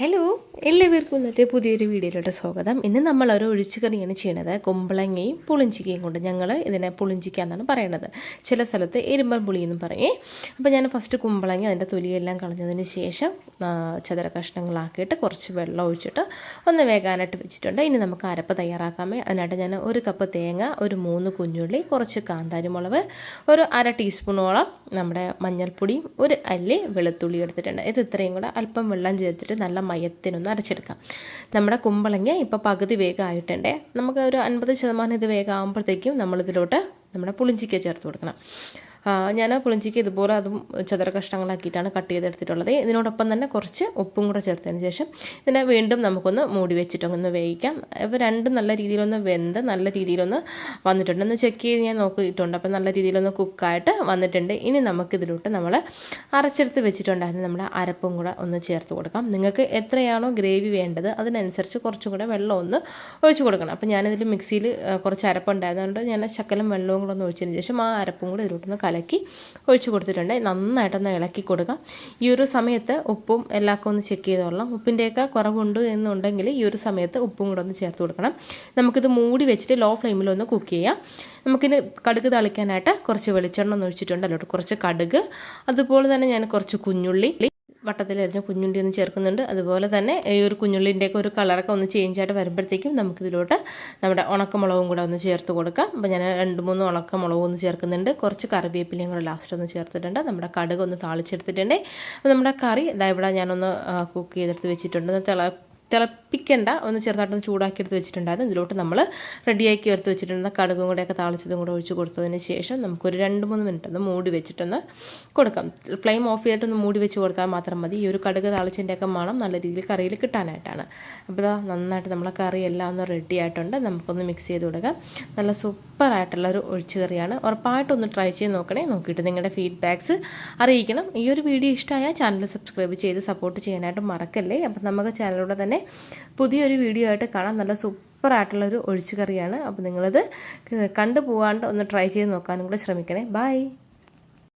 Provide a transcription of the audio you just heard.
Hello എല്ലാവർക്കും ഇന്നത്തെ പുതിയൊരു വീഡിയോയിലോട്ട് സ്വാഗതം. ഇന്ന് നമ്മൾ ഒഴിച്ചു കറിയാണ് ചെയ്യണത്. കുമ്പളങ്ങയും പുളിഞ്ചിക്കയും കൊണ്ട് ഞങ്ങൾ ഇതിനെ പുളിഞ്ചിക്ക എന്നാണ് പറയണത്. ചില സ്ഥലത്ത് എരുമ്പൻ പുളി എന്നും പറയും. അപ്പോൾ ഞാൻ ഫസ്റ്റ് കുമ്പളങ്ങ അതിന്റെ തൊലിയെല്ലാം കളഞ്ഞതിന് ശേഷം ചതുര കഷ്ണങ്ങളാക്കിയിട്ട് കുറച്ച് വെള്ളം ഒഴിച്ചിട്ട് ഒന്ന് വേകാനായിട്ട് വെച്ചിട്ടുണ്ട്. ഇനി നമുക്ക് അരപ്പ് തയ്യാറാക്കാമേ അതിനായിട്ട് ഞാൻ ഒരു കപ്പ് തേങ്ങ ഒരു മൂന്ന് കുഞ്ഞുള്ളി കുറച്ച് കാന്താരി മുളക് ഒരു അര ടീസ്പൂണോളം നമ്മുടെ മഞ്ഞൾപ്പൊടിയും ഒരു അല്ലി വെളുത്തുള്ളി എടുത്തിട്ടുണ്ട്. ഇത് ഇത്രയും കൂടെ അല്പം വെള്ളം ചേർത്തിട്ട് നല്ല മയത്തിനൊന്ന് അരച്ചെടുക്കാം. നമ്മുടെ കുമ്പളങ്ങ ഇപ്പോൾ പകുതി വേഗമായിട്ടുണ്ട് നമുക്ക് ഒരു അൻപത് ശതമാനം ഇത് വേഗമാകുമ്പോഴത്തേക്കും നമ്മളിതിലോട്ട് നമ്മുടെ പുളിഞ്ചിക്ക ചേർത്ത് കൊടുക്കണം. ഞാൻ പുളിഞ്ചിക്ക് ഇതുപോലെ അതും ചതുര കഷ്ണങ്ങളാക്കിയിട്ടാണ് കട്ട് ചെയ്തെടുത്തിട്ടുള്ളത്. ഇതിനോടൊപ്പം തന്നെ കുറച്ച് ഉപ്പും കൂടെ ചേർത്തതിന് ശേഷം ഇതിനെ വീണ്ടും നമുക്കൊന്ന് മൂടി വെച്ചിട്ടൊന്ന് വേവിക്കാം. അപ്പോൾ രണ്ടും നല്ല രീതിയിലൊന്ന് വെന്ത് നല്ല രീതിയിലൊന്ന് വന്നിട്ടുണ്ട്. ഒന്ന് ചെക്ക് ചെയ്ത് ഞാൻ നോക്കിയിട്ടുണ്ട്. അപ്പോൾ നല്ല രീതിയിലൊന്ന് കുക്കായിട്ട് വന്നിട്ടുണ്ട്. ഇനി നമുക്കിതിലോട്ട് നമ്മൾ അരച്ചെടുത്ത് വെച്ചിട്ടുണ്ടായിരുന്നു നമ്മുടെ അരപ്പും കൂടെ ഒന്ന് ചേർത്ത് കൊടുക്കാം. നിങ്ങൾക്ക് എത്രയാണോ ഗ്രേവി വേണ്ടത് അതിനനുസരിച്ച് കുറച്ചും കൂടെ വെള്ളം ഒന്ന് ഒഴിച്ചു കൊടുക്കണം. അപ്പോൾ ഞാനിതിൽ മിക്സിയിൽ കുറച്ച് അരപ്പുണ്ടായിരുന്നതുകൊണ്ട് ഞാൻ ശക്കലം വെള്ളവും കൂടെ ഒന്ന് ഒഴിച്ചതിന് ശേഷം ആ അരപ്പും കൂടെ ഇതിലോട്ടൊന്ന് കലക്കി ഒഴിച്ചു കൊടുത്തിട്ടുണ്ട്. നന്നായിട്ടൊന്ന് ഇളക്കി കൊടുക്കാം. ഈ ഒരു സമയത്ത് ഉപ്പും എല്ലാവർക്കും ഒന്ന് ചെക്ക് ചെയ്തോളാം ഉപ്പിന്റെയൊക്കെ കുറവുണ്ട് എന്നുണ്ടെങ്കിൽ ഈ ഒരു സമയത്ത് ഉപ്പും കൂടെ ഒന്ന് ചേർത്ത് കൊടുക്കണം. നമുക്കിത് മൂടി വെച്ചിട്ട് ലോ ഫ്ലെയിമിൽ ഒന്ന് കുക്ക് ചെയ്യാം. നമുക്കിന് കടുക് തളിക്കാനായിട്ട് കുറച്ച് വെളിച്ചെണ്ണ ഒന്ന് ഒഴിച്ചിട്ടുണ്ട്. കുറച്ച് കടുക്. അതുപോലെ തന്നെ ഞാൻ കുറച്ച് കുഞ്ഞുള്ളി. വട്ടത്തിലരിഞ്ഞ കുഞ്ഞുണ്ടി ഒന്ന് ചേർക്കുന്നുണ്ട്. അതുപോലെ തന്നെ ഈ ഒരു കുഞ്ഞുള്ളിന്റെയൊക്കെ ഒരു കളറൊക്കെ ഒന്ന് ചേഞ്ച് ആയിട്ട് വരുമ്പോഴത്തേക്കും നമുക്കിതിലോട്ട് നമ്മുടെ ഉണക്കമുളകും കൂടെ ഒന്ന് ചേർത്ത് കൊടുക്കാം. അപ്പോൾ ഞാൻ രണ്ട് മൂന്ന് ഉണക്കമുളകും ഒന്ന് ചേർക്കുന്നുണ്ട്. കുറച്ച് കറിവേപ്പിലയും കൂടെ ലാസ്റ്റ് ഒന്ന് ചേർത്തിട്ടുണ്ട്. നമ്മുടെ കടുക് ഒന്ന് താളിച്ചെടുത്തിട്ടുണ്ട്. അപ്പോൾ നമ്മുടെ കറി ഇതാ ഇവിടെ ഞാനൊന്ന് കുക്ക് ചെയ്തെടുത്ത് വെച്ചിട്ടുണ്ട്. തിള തിളപ്പിക്കണ്ട. ഒന്ന് ചെറുതായിട്ടൊന്ന് ചൂടാക്കി എടുത്ത് വെച്ചിട്ടുണ്ടായിരുന്നു. ഇതിലോട്ട് നമ്മൾ റെഡിയാക്കി എടുത്ത് വെച്ചിട്ടുണ്ട്. കടുകും കൂടെയൊക്കെ താളിച്ചതും കൂടെ ഒഴിച്ച് കൊടുത്തതിന് ശേഷം നമുക്കൊരു രണ്ട് മൂന്ന് മിനിറ്റ് ഒന്ന് മൂടി വെച്ചിട്ടൊന്ന് കൊടുക്കാം. ഫ്ലെയിം ഓഫ് ചെയ്തിട്ടൊന്ന് മൂടി വെച്ച് കൊടുത്താൽ മാത്രം മതി. ഈ ഒരു കടുക് താളിച്ചിന്റെയൊക്കെ മണം നല്ല രീതിയിൽ കറിയിൽ കിട്ടാനായിട്ടാണ്. അപ്പോൾ ഇതാ നന്നായിട്ട് നമ്മളെ കറി എല്ലാം ഒന്ന് റെഡി ആയിട്ടുണ്ട്. നമുക്കൊന്ന് മിക്സ് ചെയ്ത് കൊടുക്കാം. നല്ല സൂപ്പറായിട്ടുള്ള ഒരു ഒഴിച്ച് കറിയാണ്. ഉറപ്പായിട്ടൊന്ന് ട്രൈ ചെയ്ത് നോക്കണേ. നോക്കിയിട്ട് നിങ്ങളുടെ ഫീഡ്ബാക്ക്സ് അറിയിക്കണം. ഈ ഒരു വീഡിയോ ഇഷ്ടമായ ചാനൽ സബ്സ്ക്രൈബ് ചെയ്ത് സപ്പോർട്ട് ചെയ്യാനായിട്ട് മറക്കല്ലേ? അപ്പം നമുക്ക് ചാനലിലൂടെ തന്നെ പുതിയൊരു വീഡിയോ ആയിട്ട് കാണാം നല്ല സൂപ്പറായിട്ടുള്ളൊരു ഒഴിച്ചു കറിയാണ് അപ്പോൾ നിങ്ങളിത് കണ്ടു പോകാണ്ട് ഒന്ന് ട്രൈ ചെയ്ത് നോക്കാനും കൂടെ ശ്രമിക്കണേ. ബൈ